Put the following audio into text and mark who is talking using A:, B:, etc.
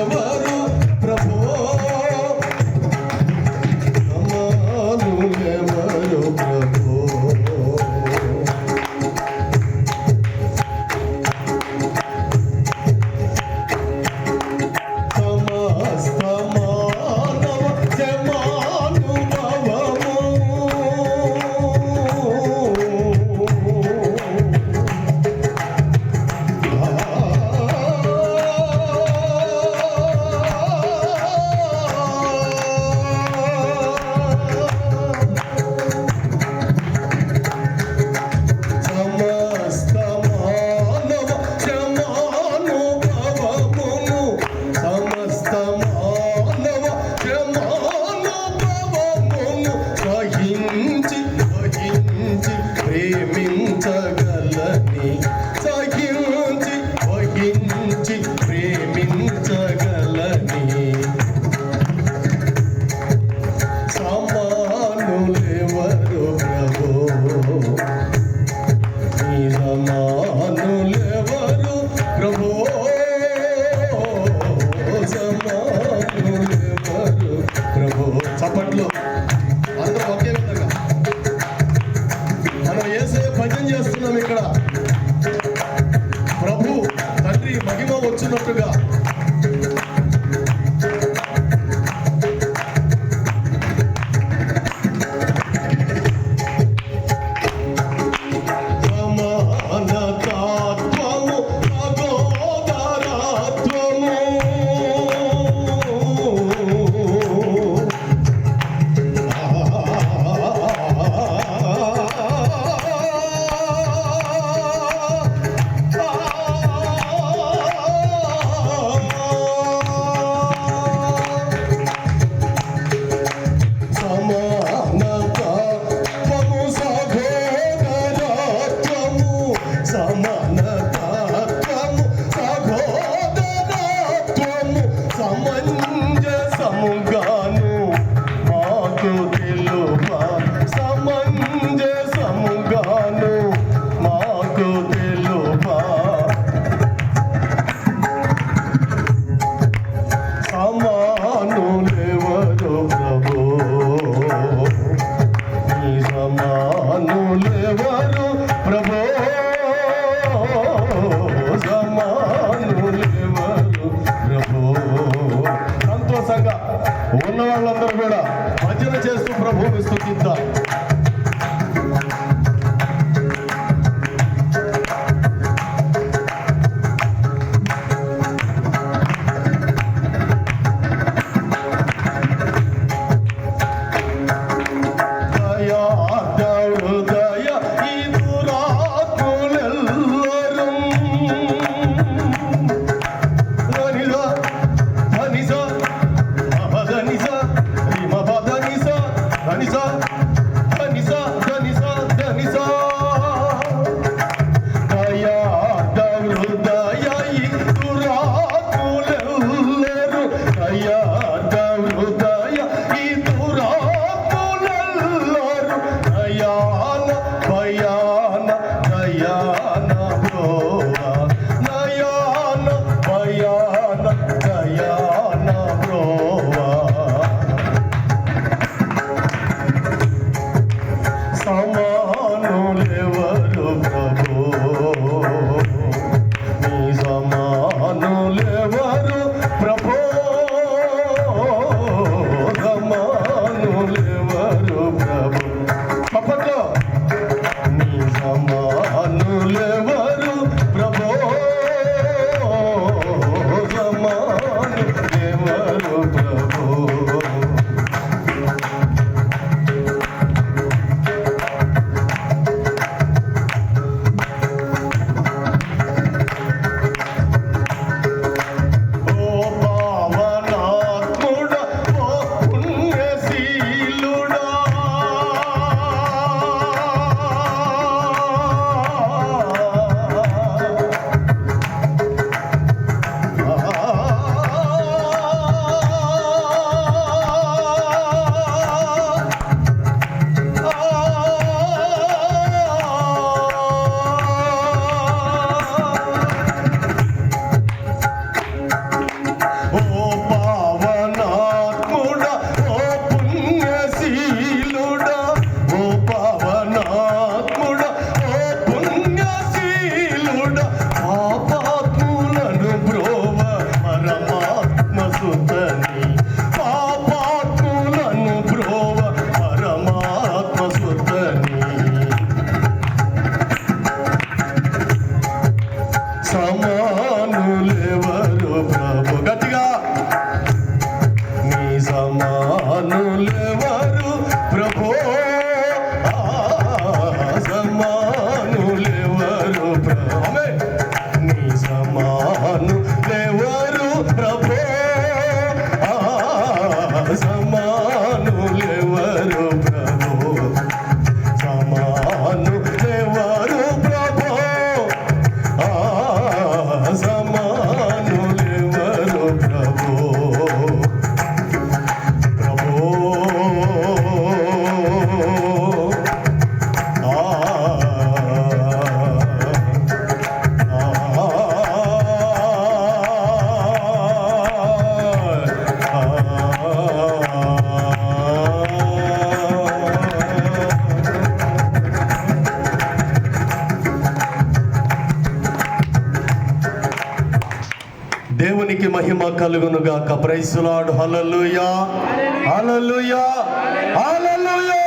A: 我。ఉన్న వాళ్ళందరూ కూడా భజన చేస్తూ ప్రభువుని స్థుతిద్దాం సమానులెవరు? ప్రభో దేవునికి మహిమ కలుగును గాక ప్రైసులాడు హలలుయా హలలుయా హలలుయా